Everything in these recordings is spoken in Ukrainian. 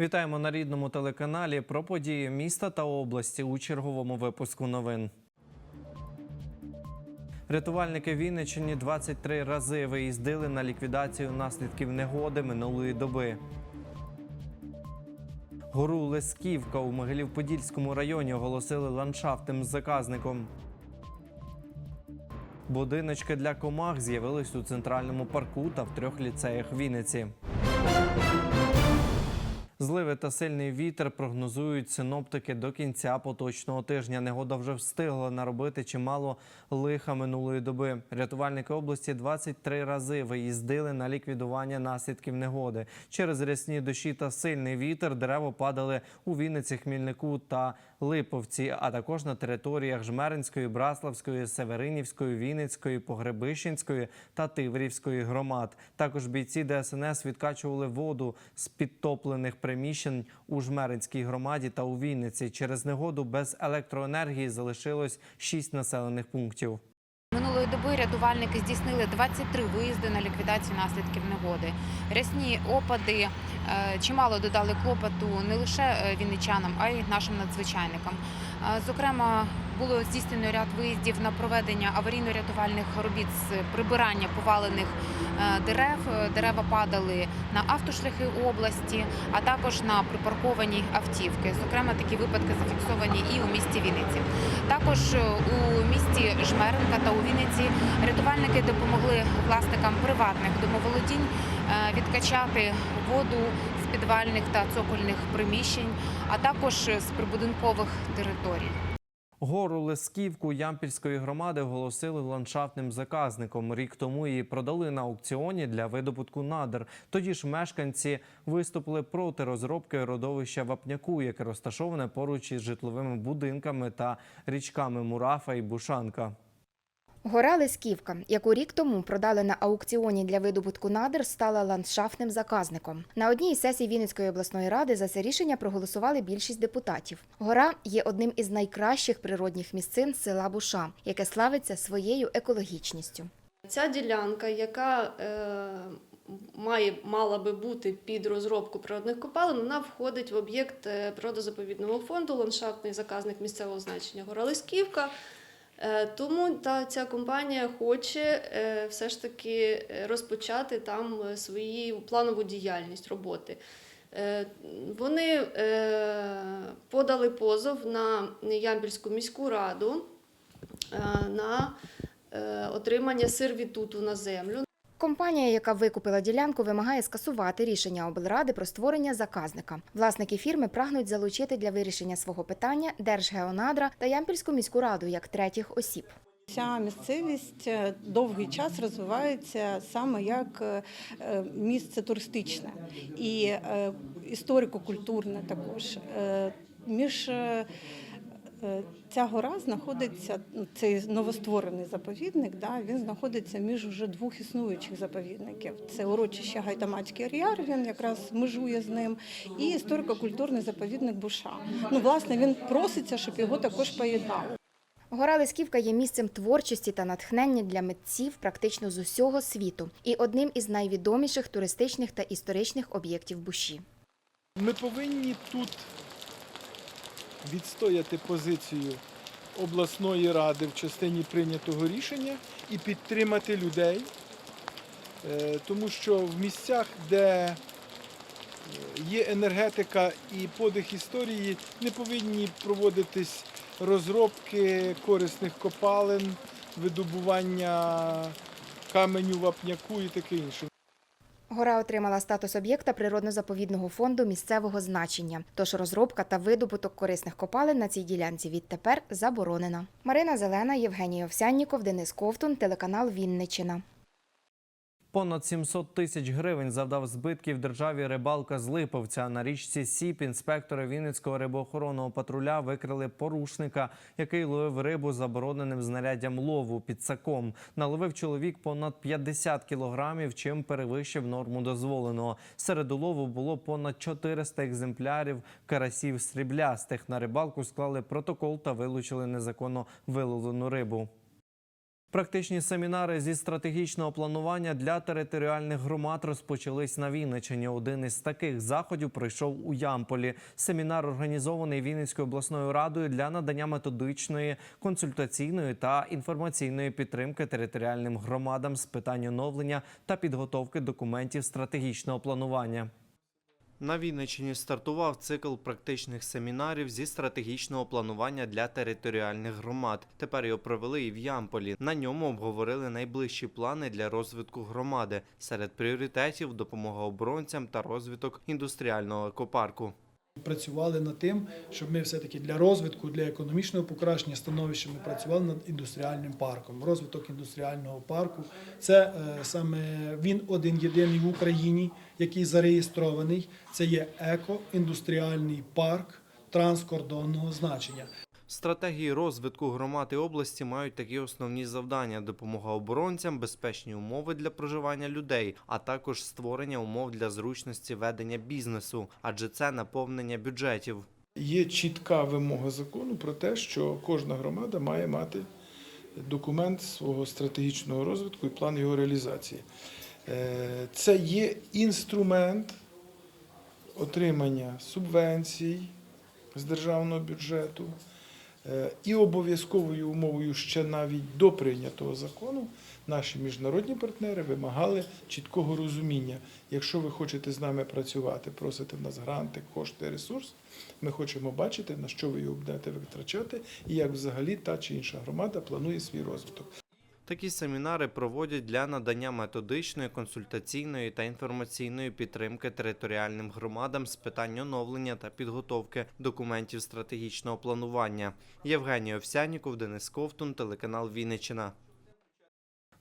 Вітаємо на рідному телеканалі про події міста та області у черговому випуску новин. Рятувальники Вінниччині 23 рази виїздили на ліквідацію наслідків негоди минулої доби. Гору Лесківка у Могилів-Подільському районі оголосили ландшафтним заказником. Будиночки для комах з'явились у центральному парку та в трьох ліцеях Вінниці. Зливи та сильний вітер прогнозують синоптики до кінця поточного тижня. Негода вже встигла наробити чимало лиха минулої доби. Рятувальники області 23 рази виїздили на ліквідування наслідків негоди. Через рясні дощі та сильний вітер дерева падали у Вінниці, Хмільнику та Липовці, а також на територіях Жмеринської, Браславської, Северинівської, Вінницької, Погребищенської та Тиврівської громад. Також бійці ДСНС відкачували воду з підтоплених приміщень у Жмеринській громаді та у Вінниці. Через негоду без електроенергії залишилось шість населених пунктів. Минулої доби рятувальники здійснили 23 виїзди на ліквідацію наслідків негоди. Рясні опади е, чимало додали клопоту не лише е, вінничанам, а й нашим надзвичайникам. Е, Зокрема, було здійснено ряд виїздів на проведення аварійно-рятувальних робіт з прибирання повалених е, дерев. Дерева падали на автошляхи області, а також на припарковані автівки. Зокрема, такі випадки зафіксовані і у місті Вінниці. Також е, у місті Жмеренка та у Вінниці рятувальники допомогли власникам приватних домоволодінь е, відкачати воду з підвальних та цокольних приміщень, а також з прибудинкових територій. Гору Лесківку Ямпільської громади оголосили ландшафтним заказником. Рік тому її продали на аукціоні для видобутку надр. Тоді ж мешканці виступили проти розробки родовища Вапняку, яке розташоване поруч із житловими будинками та річками Мурафа і Бушанка. Гора Лисківка, яку рік тому продали на аукціоні для видобутку надр, стала ландшафтним заказником. На одній із сесій Вінницької обласної ради за це рішення проголосували більшість депутатів. Гора є одним із найкращих природних місцин села Буша, яке славиться своєю екологічністю. Ця ділянка, яка е, має мала би бути під розробку природних копалин, вона входить в об'єкт е, природозаповідного фонду, ландшафтний заказник місцевого значення Гора Лисківка. Е, Тому та ця компанія хоче е, все ж таки е, розпочати там свою планову діяльність роботи. Вони подали позов на Ямбільську міську раду на отримання сервітуту на землю. Компанія, яка викупила ділянку, вимагає скасувати рішення облради про створення заказника. Власники фірми прагнуть залучити для вирішення свого питання Держгеонадра та Ямпільську міську раду як третіх осіб. Ця місцевість е, довгий час розвивається саме як е, місце туристичне і е, історико-культурне також. Між ця гора знаходиться, ну, цей новостворений заповідник, да, він знаходиться між уже двох існуючих заповідників. Це урочище Гайтамацький Ріар, він якраз межує з ним, і історико-культурний заповідник Буша. Ну, власне, він проситься, щоб його також поєднали. Гора Лисківка є місцем творчості та натхнення для митців практично з усього світу і одним із найвідоміших туристичних та історичних об'єктів Буші. Ми повинні тут відстояти позицію обласної ради в частині прийнятого рішення і підтримати людей, Е, тому що в місцях, де е, є енергетика і подих історії, не повинні проводитись розробки корисних копалин, видобування каменю, вапняку і таке інше. Гора отримала статус об'єкта природно-заповідного фонду місцевого значення. Тож розробка та видобуток корисних копалин на цій ділянці відтепер заборонена. Марина Зелена, Євгеній Овсянніков, Денис Ковтун, телеканал Вінниччина. Понад 700 тисяч гривень завдав збитків державі рибалка з Липовця. На річці Сіп інспектори Вінницького рибоохоронного патруля викрили порушника, який ловив рибу забороненим знаряддям лову підсаком. Наловив чоловік понад 50 кілограмів, чим перевищив норму дозволеного. Серед улову було понад 400 екземплярів карасів сріблястих. На рибалку склали протокол та вилучили незаконно виловлену рибу. Практичні семінари зі стратегічного планування для територіальних громад розпочались на Вінниччині. Один із таких заходів пройшов у Ямполі. Семінар організований Вінницькою обласною радою для надання методичної, консультаційної та інформаційної підтримки територіальним громадам з питань оновлення та підготовки документів стратегічного планування. На Вінниччині стартував цикл практичних семінарів зі стратегічного планування для територіальних громад. Тепер його провели і в Ямполі. На ньому обговорили найближчі плани для розвитку громади. Серед пріоритетів допомога оборонцям та розвиток індустріального екопарку. Працювали над тим, щоб ми все-таки для розвитку, для економічного покращення становища ми працювали над індустріальним парком. Розвиток індустріального парку це е, саме він один єдиний в Україні, який зареєстрований. Це є еко-індустріальний парк транскордонного значення. Стратегії розвитку громад і області мають такі основні завдання: допомога оборонцям, безпечні умови для проживання людей, а також створення умов для зручності ведення бізнесу, адже це наповнення бюджетів. Є чітка вимога закону про те, що кожна громада має мати документ свого стратегічного розвитку і план його реалізації. Е, Це є інструмент отримання субвенцій з державного бюджету. Е, І обов'язковою умовою ще навіть до прийнятого закону наші міжнародні партнери вимагали чіткого розуміння. Якщо ви хочете з нами працювати, просите в нас гранти, кошти, ресурс, ми хочемо бачити, на що ви його будете витрачати і як взагалі та чи інша громада планує свій розвиток. Такі семінари проводять для надання методичної, консультаційної та інформаційної підтримки територіальним громадам з питань оновлення та підготовки документів стратегічного планування. Євгеній Овсяніков, Денис Ковтун, телеканал Вінниччина.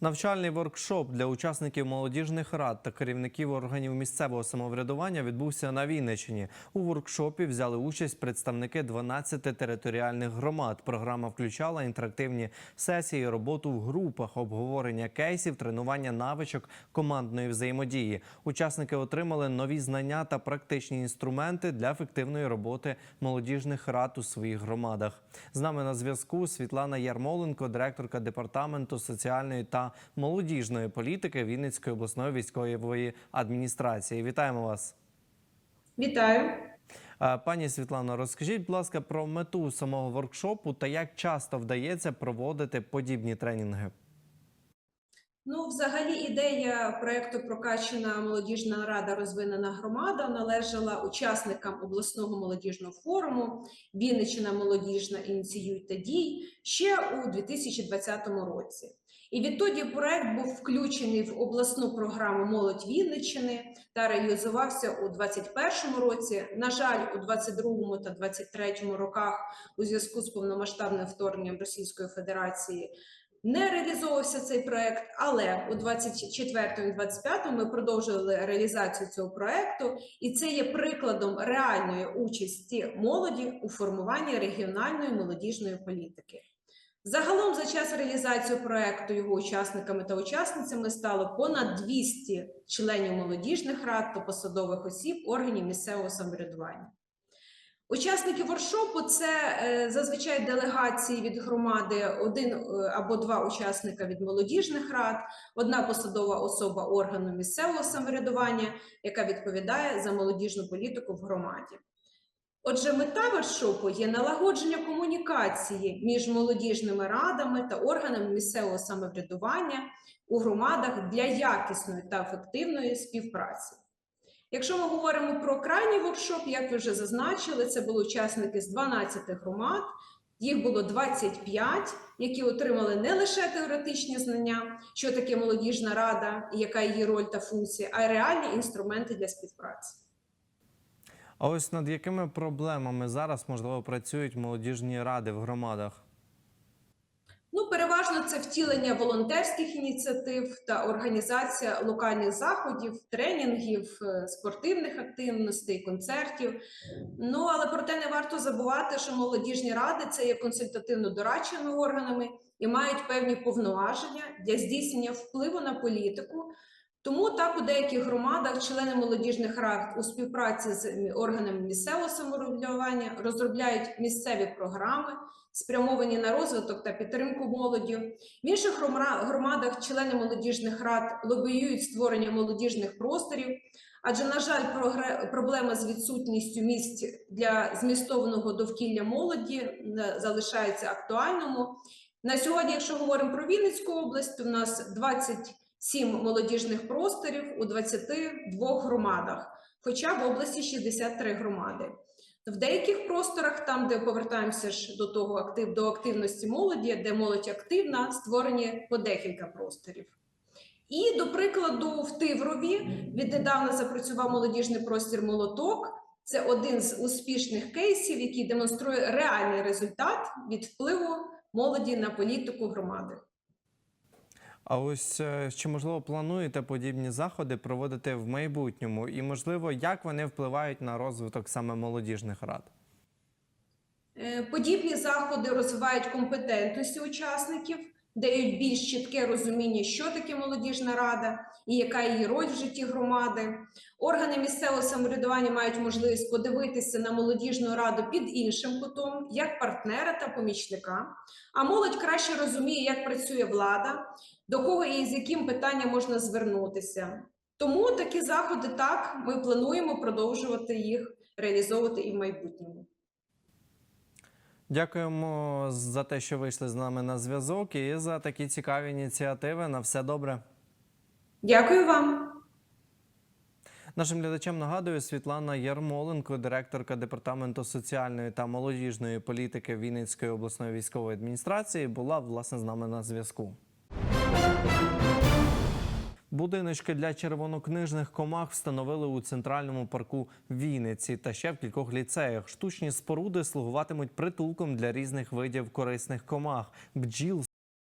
Навчальний воркшоп для учасників молодіжних рад та керівників органів місцевого самоврядування відбувся на Вінниччині. У воркшопі взяли участь представники 12 територіальних громад. Програма включала інтерактивні сесії, роботу в групах, обговорення кейсів, тренування навичок командної взаємодії. Учасники отримали нові знання та практичні інструменти для ефективної роботи молодіжних рад у своїх громадах. З нами на зв'язку Світлана Ярмоленко, директорка департаменту соціальної та молодіжної політики Вінницької обласної військової адміністрації. Вітаємо вас. Вітаю. Пані Світлано, розкажіть, будь ласка, про мету самого воркшопу та як часто вдається проводити подібні тренінги. Ну, взагалі, ідея проекту Прокачена молодіжна рада розвинена громада належала учасникам обласного молодіжного форуму Вінниччина молодіжна ініціюйте дій ще у 2020 році. І відтоді проект був включений в обласну програму Молодь Вінниччини та реалізувався у 2021 році. На жаль, у 2022 та 2023 роках у зв'язку з повномасштабним вторгненням Російської Федерації не реалізовувався цей проект, але у 24 і 25 ми продовжили реалізацію цього проекту, і це є прикладом реальної участі молоді у формуванні регіональної молодіжної політики. Загалом за час реалізації проекту його учасниками та учасницями стало понад 200 членів молодіжних рад та посадових осіб органів місцевого самоврядування. Учасники воркшопу – це е, зазвичай делегації від громади, один е, або два учасника від молодіжних рад, одна посадова особа органу місцевого самоврядування, яка відповідає за молодіжну політику в громаді. Отже, мета воркшопу є налагодження комунікації між молодіжними радами та органами місцевого самоврядування у громадах для якісної та ефективної співпраці. Якщо ми говоримо про крайній воркшоп, як ви вже зазначили, це були учасники з 12 громад, їх було 25, які отримали не лише теоретичні знання, що таке молодіжна рада яка її роль та функція, а й реальні інструменти для співпраці. А ось над якими проблемами зараз можливо працюють молодіжні ради в громадах? Ну, переважно це втілення волонтерських ініціатив та організація локальних заходів, тренінгів, е, спортивних активностей, концертів. Ну але проте не варто забувати, що молодіжні ради це є консультативно-дорадчими органами і мають певні повноваження для здійснення впливу на політику. Тому так у деяких громадах члени молодіжних рад у співпраці з органами місцевого самоврядування розробляють місцеві програми, спрямовані на розвиток та підтримку молоді. В інших громадах члени молодіжних рад лобіюють створення молодіжних просторів. Адже, на жаль, проблема з відсутністю місць для змістовного довкілля молоді залишається актуальному. На сьогодні, якщо говоримо про Вінницьку область, то в нас 27 молодіжних просторів у 22 громадах, хоча в області 63 громади. В деяких просторах, там, де повертаємося ж до того актив, до активності молоді, де молодь активна, створені по декілька просторів. І, до прикладу, в Тиврові віднедавна запрацював молодіжний простір Молоток. Це один з успішних кейсів, який демонструє реальний результат від впливу молоді на політику громади. А ось е, чи можливо плануєте подібні заходи проводити в майбутньому? І можливо, як вони впливають на розвиток саме молодіжних рад? Е, Подібні заходи розвивають компетентності учасників, дають більш чітке розуміння, що таке молодіжна рада і яка її роль в житті громади. Органи місцевого самоврядування мають можливість подивитися на молодіжну раду під іншим кутом, як партнера та помічника. А молодь краще розуміє, як працює влада, до кого і з яким питанням можна звернутися. Тому такі заходи так ми плануємо продовжувати їх реалізовувати і в майбутньому. Дякуємо за те, що вийшли з нами на зв'язок, і за такі цікаві ініціативи. На все добре. Дякую вам. Нашим глядачам нагадую Світлана Ярмоленко, директорка департаменту соціальної та молодіжної політики Вінницької обласної військової адміністрації, була власне з нами на зв'язку. Будиночки для червонокнижних комах встановили у центральному парку Вінниці та ще в кількох ліцеях. Штучні споруди слугуватимуть притулком для різних видів корисних комах, бджіл,